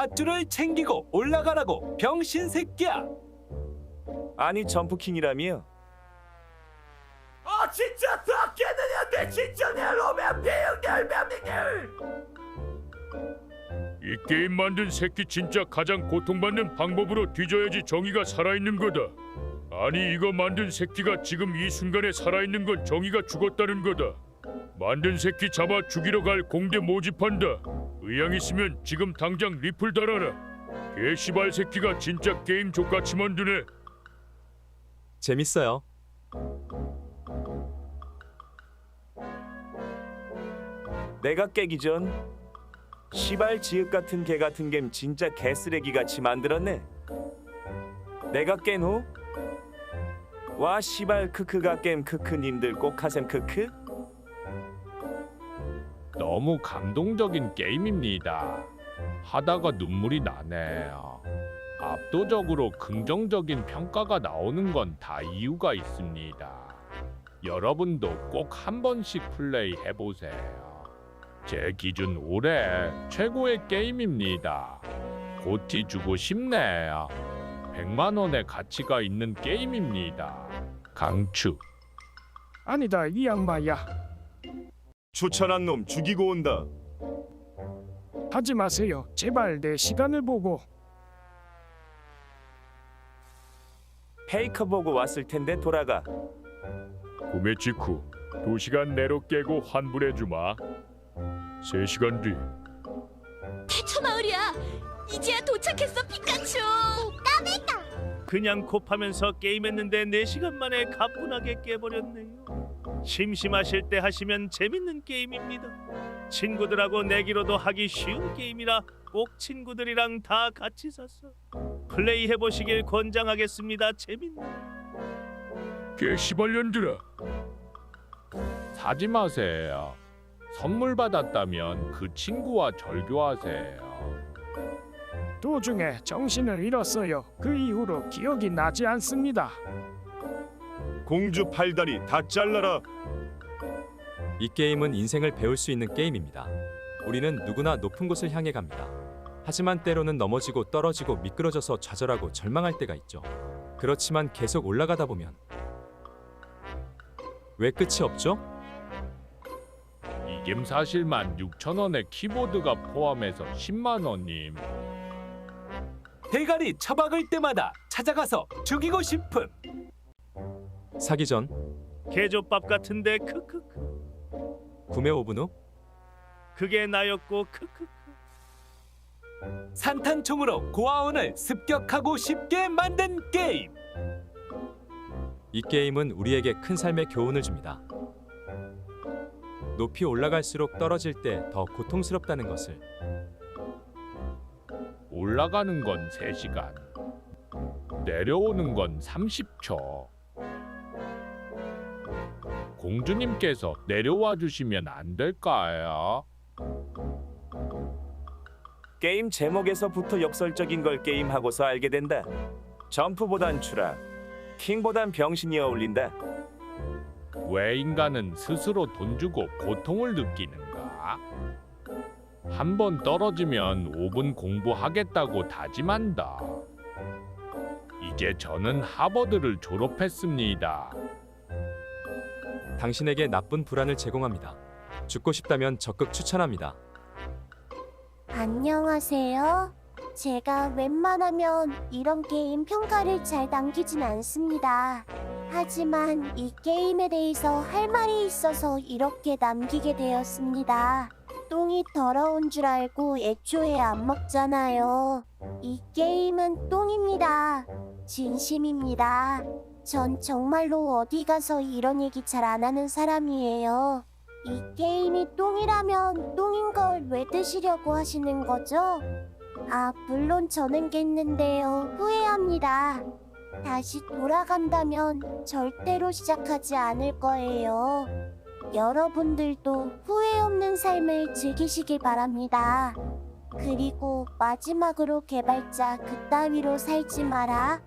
밧줄을 챙기고 올라가라고 병신 새끼야. 아니 점프킹이라며? 아 진짜 다 깨느냐 내 진짜 내 로맨 비용들 이 게임 만든 새끼 진짜 가장 고통받는 방법으로 뒤져야지 정의가 살아있는 거다. 아니 이거 만든 새끼가 지금 이 순간에 살아있는 건 정의가 죽었다는 거다. 만든 새끼 잡아 죽이러 갈 공대 모집한다. 의향 있으면 지금 당장 리플 달아라. 개시발 새끼가 진짜 게임 족같이 만드네. 재밌어요. 내가 깨기 전 시발 지읒 같은 개 같은 겜 진짜 개쓰레기 같이 만들었네. 내가 깬 후? 와 시발 크크가 겜 크크님들 꼭 하셈 크크? 너무 감동적인 게임입니다. 하다가 눈물이 나네요. 압도적으로 긍정적인 평가가 나오는 건 다 이유가 있습니다. 여러분도 꼭 한 번씩 플레이 해보세요. 제 기준 올해 최고의 게임입니다. 고티 주고 싶네요. 100만 원의 가치가 있는 게임입니다. 강추. 아니다 이 양반야 추천한 놈 죽이고 온다. 하지 마세요 제발 내 시간을 보고 페이커 보고 왔을 텐데 돌아가. 구매 직후 2시간 내로 깨고 환불해 주마. 3시간 뒤 대처 마을이야. 이제야 도착했어 피카츄. 그냥 곱하면서 게임했는데 4시간 만에 가뿐하게 깨버렸네요. 심심하실 때 하시면 재밌는 게임입니다. 친구들하고 내기로도 하기 쉬운 게임이라 꼭 친구들이랑 다 같이 사서 플레이 해보시길 권장하겠습니다. 재밌네. 개시발년들아 사지 마세요. 선물 받았다면 그 친구와 절교하세요. 도중에 정신을 잃었어요 그 이후로 기억이 나지 않습니다 공주 팔다리 다 잘라라. 이 게임은 인생을 배울 수 있는 게임입니다. 우리는 누구나 높은 곳을 향해 갑니다. 하지만 때로는 넘어지고 떨어지고 미끄러져서 좌절하고 절망할 때가 있죠. 그렇지만 계속 올라가다 보면 왜 끝이 없죠? 이 게임 사실만 6천 원의 키보드가 포함해서 10만 원님. 대가리 처박을 때마다 찾아가서 죽이고 싶음. 사기 전 개조밥 같은데 크크크. 구매 5분 후 그게 나였고 크크크. 산탄총으로 고아원을 습격하고 쉽게 만든 게임. 이 게임은 우리에게 큰 삶의 교훈을 줍니다. 높이 올라갈수록 떨어질 때 더 고통스럽다는 것을 올라가는 건 3시간. 내려오는 건 30초. 공주님께서 내려와 주시면 안 될까요? 게임 제목에서부터 역설적인 걸 게임하고서 알게 된다. 점프보단 추락, 킹보단 병신이 어울린다. 왜 인간은 스스로 돈 주고 고통을 느끼는가? 한 번 떨어지면 5분 공부하겠다고 다짐한다. 이제 저는 하버드를 졸업했습니다. 당신에게 나쁜 불안을 제공합니다. 죽고 싶다면 적극 추천합니다. 안녕하세요. 제가 웬만하면 이런 게임 평가를 잘 남기진 않습니다. 하지만 이 게임에 대해서 할 말이 있어서 이렇게 남기게 되었습니다. 똥이 더러운 줄 알고 애초에 안 먹잖아요. 이 게임은 똥입니다. 진심입니다. 전 정말로 어디 가서 이런 얘기 잘 안 하는 사람이에요. 이 게임이 똥이라면 똥인 걸 왜 드시려고 하시는 거죠? 아, 물론 저는 겠는데요. 후회합니다. 다시 돌아간다면 절대로 시작하지 않을 거예요. 여러분들도 후회 없는 삶을 즐기시길 바랍니다. 그리고 마지막으로 개발자 그따위로 살지 마라.